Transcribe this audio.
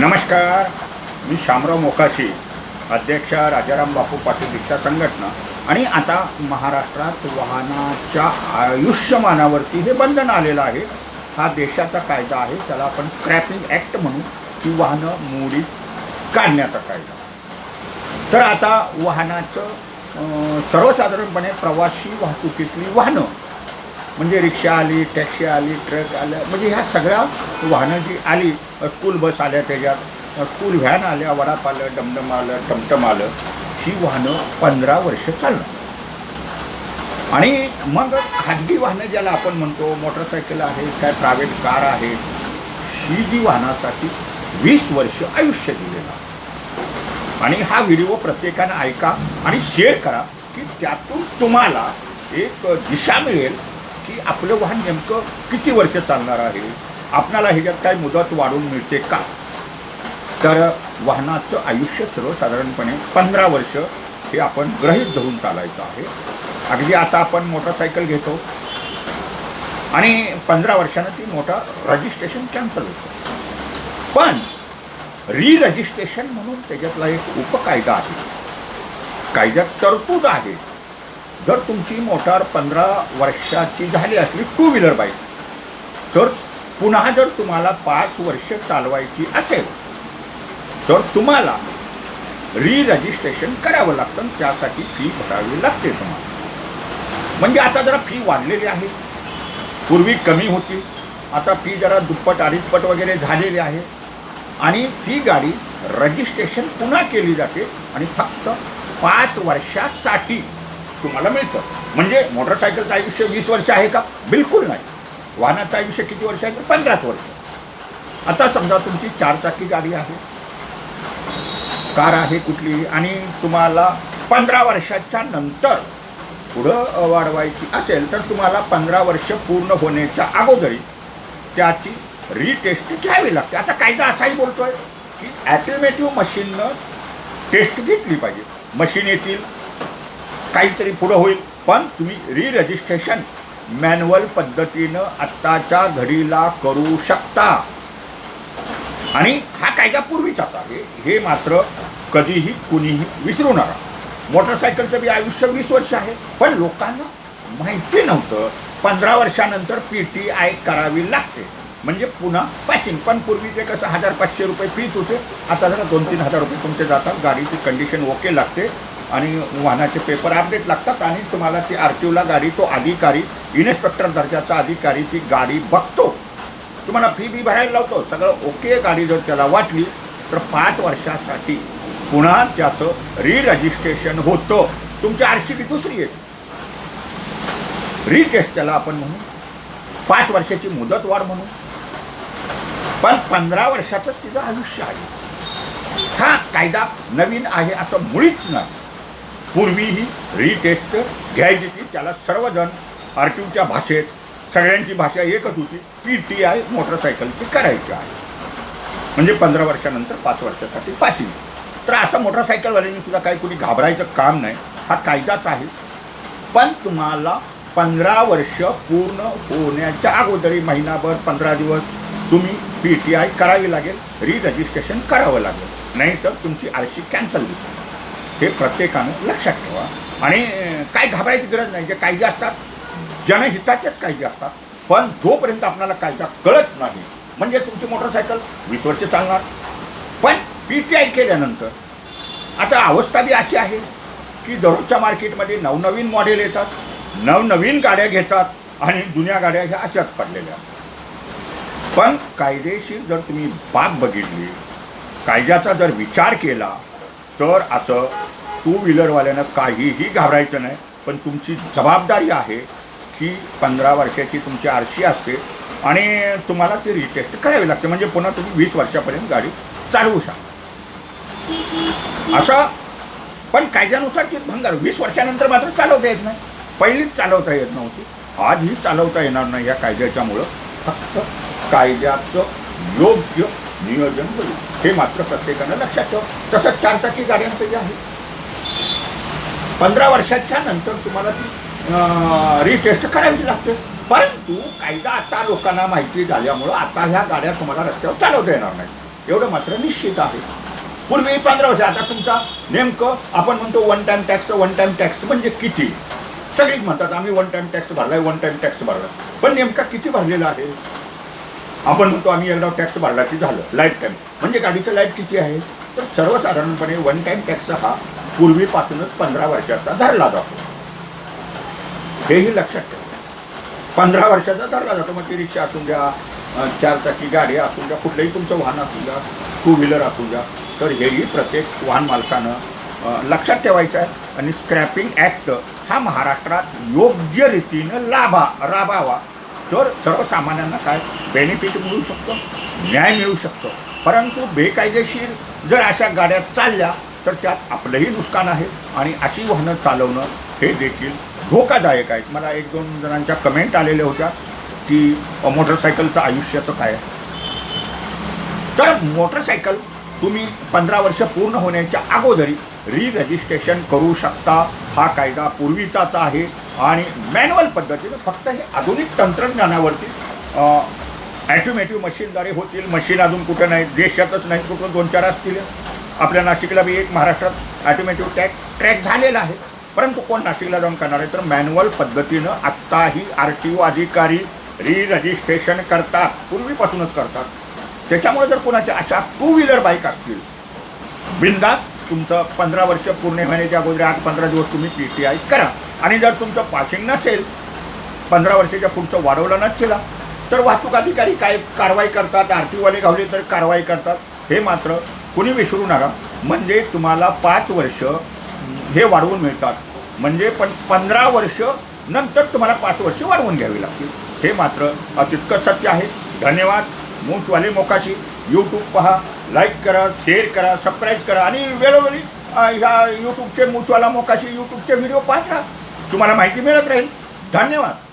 नमस्कार. मी शामराव मोकाशी अध्यक्ष राजाराम बापू पाटील रिक्षा संघटना. आणि आता महाराष्ट्रात वाहनाच्या आयुष्यमानावरती हे बंधन आलेलं आहे. हा देशाचा कायदा आहे त्याला आपण स्क्रॅपिंग ॲक्ट म्हणू की वाहनं मोडीत काढण्याचा कायदा. तर आता वाहनाचं सर्वसाधारणपणे प्रवासी वाहतुकीतली वाहनं म्हणजे रिक्षा आली टॅक्सी आली ट्रक आल्या म्हणजे ह्या सगळ्या वाहनं जी आली स्कूल बस आल्या त्याच्यात स्कूल व्हॅन आल्या वडाप आलं डमडम आलं टमटम आलं ही वाहनं पंधरा वर्ष चालणार. आणि मग खाजगी वाहनं ज्याला आपण म्हणतो मोटरसायकल आहे काय प्रायव्हेट कार आहे ही जी वाहनासाठी वीस वर्ष आयुष्य दिलेलं आणि हा व्हिडिओ प्रत्येकानं ऐका आणि शेअर करा की त्यातून तुम्हाला एक दिशा मिळेल की आपलं वाहन नेमकं किती वर्ष चालणार आहे? आपणाला ह्याच्यात काय मुदत वाढून मिळते का? तर वाहनाचं आयुष्य सर्वसाधारणपणे पंधरा वर्ष हे आपण गृहीत धरून चालायचं आहे. अगदी आता आपण मोटरसायकल घेतो. आणि पंधरा वर्षानं ती मोटर रजिस्ट्रेशन कॅन्सल होतं. पण री रजिस्ट्रेशन म्हणून त्याच्यातला एक उपकायदा आहे. कायद्यात तरतूद आहे. जर तुमची मोटार पंधरा वर्षाची झाली असली टू व्हीलर बाईक तर पुन्हा जर तुम्हाला पाच वर्ष चालवायची असेल तर तुम्हाला री रजिस्ट्रेशन करावं लागतं त्यासाठी फी भरावी लागते तुम्हाला. म्हणजे आता जरा फी वाढलेली आहे. पूर्वी कमी होती. आता फी जरा दुप्पट अडीचपट वगैरे झालेली आहे. आणि ती गाडी रजिस्ट्रेशन पुन्हा केली जाते आणि फक्त पाच वर्षासाठी तुम्हाला मिळतं. म्हणजे मोटरसायकलचं आयुष्य वीस वर्ष आहे का? बिलकुल नाही. वाहनाचं आयुष्य किती वर्ष आहे? तर पंधराच वर्ष. आता समजा तुमची चारचाकी गाडी आहे कार आहे कुठली आणि तुम्हाला पंधरा वर्षाच्या नंतर पुढं वाढवायची असेल तर तुम्हाला पंधरा वर्ष पूर्ण होण्याच्या अगोदरी त्याची रिटेस्ट घ्यावी लागते. आता कायदा असाही बोलतोय की ॲटोमॅटिव्ह मशीननं टेस्ट घेतली पाहिजे. मशीन येतील काहीतरी पुढं होईल. पण तुम्ही रिरजिस्ट्रेशन मॅन्युअल पद्धतीनं आत्ताच्या घडीला करू शकता. आणि हा कायदा पूर्वीचाच आहे. हे मात्र कधीही कुणीही विसरू नका. मोटरसायकलचं बी आयुष्य वीस वर्ष आहे. पण लोकांना माहिती नव्हतं. पंधरा वर्षानंतर पी टी आय करावी लागते. म्हणजे पुन्हा पासिंग पण पूर्वी ते कसं हजार पाचशे रुपये फीत होते. आता जरा दोन तीन हजार रुपये तुमचे जातात. गाडीची कंडिशन ओके लागते. आणि वाहनाचे पेपर अपडेट लागतात आणि तुम्हाला ती आर टी ओला गाडी तो अधिकारी इन्स्पेक्टर दर्जाचा अधिकारी ती गाडी बघतो. तुम्हाला फी बी भरायला लावतो. सगळं ओके गाडी जर त्याला वाटली तर पाच वर्षासाठी पुन्हा त्याचं री रजिस्ट्रेशन होतं. तुमची आर सी बी दुसरी आहे. रिटेस्ट त्याला आपण म्हणू. पाच वर्षाची मुदत वाढ म्हणू. पण पंधरा वर्षाचंच तिचं आयुष्य आहे. हा कायदा नवीन आहे असं मुळीच नाही. पूर्वीही रिटेस्ट घ्यायची ती त्याला सर्वजण आर टीच्या भाषेत सगळ्यांची भाषा एकच होती पी टी आय मोटरसायकलची करायची आहे. म्हणजे पंधरा वर्षानंतर पाच वर्षासाठी पासिंग तर असं मोटरसायकलवाल्यांनी सुद्धा काही कुणी घाबरायचं काम नाही हा कायदाच आहे. पण तुम्हाला पंधरा वर्ष पूर्ण होण्याच्या अगोदरी महिनाभर पंधरा दिवस तुम्ही पी टी आय करावी लागेल री रजिस्ट्रेशन करावं लागेल. नाहीतर तुमची आरशी कॅन्सल दिसेल. हे प्रत्येकानं लक्षात ठेवा. आणि काय घाबरायची गरज नाही. जे कायदे असतात जनहिताचेच कायदे असतात. पण जोपर्यंत आपल्याला कायदा कळत नाही म्हणजे तुमची मोटरसायकल वीस वर्ष चालणार. पण पी टी आय केल्यानंतर आता अवस्था बी अशी आहे की दररोजच्या मार्केटमध्ये नवनवीन मॉडेल येतात नवनवीन गाड्या घेतात आणि जुन्या गाड्या ह्या अशाच पडलेल्या. पण कायदेशीर जर तुम्ही बाब बघितली कायद्याचा जर विचार केला तर असं टू व्हीलरवाल्यानं काहीही घाबरायचं नाही पण तुमची जबाबदारी आहे की पंधरा वर्षाची तुमची आर सी असते आणि तुम्हाला ती रिटेस्ट करावी लागते. म्हणजे पुन्हा तुम्ही वीस वर्षापर्यंत गाडी चालवू शकता. असं पण कायद्यानुसार ती भंगार. वीस वर्षानंतर मात्र चालवता येत नाही. पहिलीच चालवता येत नव्हती. आजही चालवता येणार नाही या कायद्याच्यामुळं. फक्त कायद्याचं योग्य नियोजन होईल. हे मात्र प्रत्येकानं लक्षात ठेव. तसंच चारचाकी गाड्यांचं जे आहे. पंधरा वर्षाच्या नंतर तुम्हाला ती रिटेस्ट करावी लागते. परंतु कायदा आता लोकांना माहिती झाल्यामुळं आता ह्या गाड्या तुम्हाला रस्त्यावर चालवता येणार नाही एवढं मात्र निश्चित आहे. पूर्वी पंधरा वर्ष आता तुमचा नेमकं आपण म्हणतो one time tax one time tax म्हणजे किती? सगळीच म्हणतात आम्ही वन टाइम टॅक्स भरलाय वन टाइम टॅक्स भरला पण नेमका किती भरलेला आहे? आपण म्हणतो आम्ही एकदा टॅक्स भरला की झालं. लाईफ टाईम म्हणजे गाडीचं लाईफ किती आहे? तर सर्वसाधारणपणे वन टाईम टॅक्स हा पूर्वीपासूनच पंधरा वर्षाचा धरला जातो. हेही लक्षात ठेवा. पंधरा वर्षाचा धरला जातो. मग ती रिक्षा असून द्या चार चारचाकी गाडी असून द्या कुठलंही तुमचं वाहन असू द्या टू व्हीलर असू द्या तर हेही प्रत्येक वाहन मालकानं लक्षात ठेवायचं आहे. आणि स्क्रॅपिंग ॲक्ट हा महाराष्ट्रात योग्य रीतीनं लाभा राबावा. तर सर्वसामान्यांना काय बेनिफिट मिळू शकतो न्याय मिळू शकतो. परंतु बेकायदेशीर जर अशा गाड्या चालल्या तर त्यात आपलंही नुकसान आहे आणि अशी वाहनं चालवणं हे देखील धोकादायक आहेत मला एक दोन जणांच्या कमेंट आलेल्या होत्या की मोटरसायकलचं आयुष्याचं काय आहे? तर मोटरसायकल तुम्ही पंधरा वर्ष पूर्ण होण्याच्या अगोदरी री रजिस्ट्रेशन करू शकता. हा कायदा पूर्वीचाच आहे. आणि मॅन्युअल पद्धतीनं फक्त हे आधुनिक तंत्रज्ञानावरती ॲटोमॅटिव्ह मशीनद्वारे होतील. मशीन अजून कुठं नाही देशातच नाही कुठं दोन चार असतील. आपल्या नाशिकला बी एक महाराष्ट्रात ॲटोमॅटिव्ह टॅक ट्रॅक झालेला आहे. परंतु कोण नाशिकला जाऊन करणार आहे? तर मॅन्युअल पद्धतीनं आत्ताही आर टी ओ अधिकारी री रजिस्ट्रेशन करतात. पूर्वीपासूनच करतात. त्याच्यामुळे जर कोणाच्या अशा टू व्हीलर बाईक असतील बिंदास तुमचं पंधरा वर्ष पूर्ण होण्याच्या अगोदर आठ पंधरा दिवस तुम्ही पी टी आय करा. आणि जर तुमचं पासिंग नसेल पंधरा वर्षाच्या पुढचं वाढवलं नसेल तर वाहतूक अधिकारी काय कारवाई करतात आर घावले गावले तर कारवाई करतात हे मात्र कुणी विसरू नका. म्हणजे तुम्हाला पाच वर्ष हे वाढवून मिळतात. म्हणजे पण पंधरा वर्ष नंतर तुम्हाला पाच वर्ष वाढवून घ्यावी लागतील. हे मात्र तितकं सत्य आहे. धन्यवाद. मूचवाले मोकाशी. यूट्यूब पहा. लाईक करा शेअर करा सबस्क्राईब करा आणि वेळोवेळी ह्या यूट्यूबचे मूचवाला मोकाशी यूट्यूबचे व्हिडिओ पाहत राहा. तुम्हाला माहिती मिळत राहील. धन्यवाद.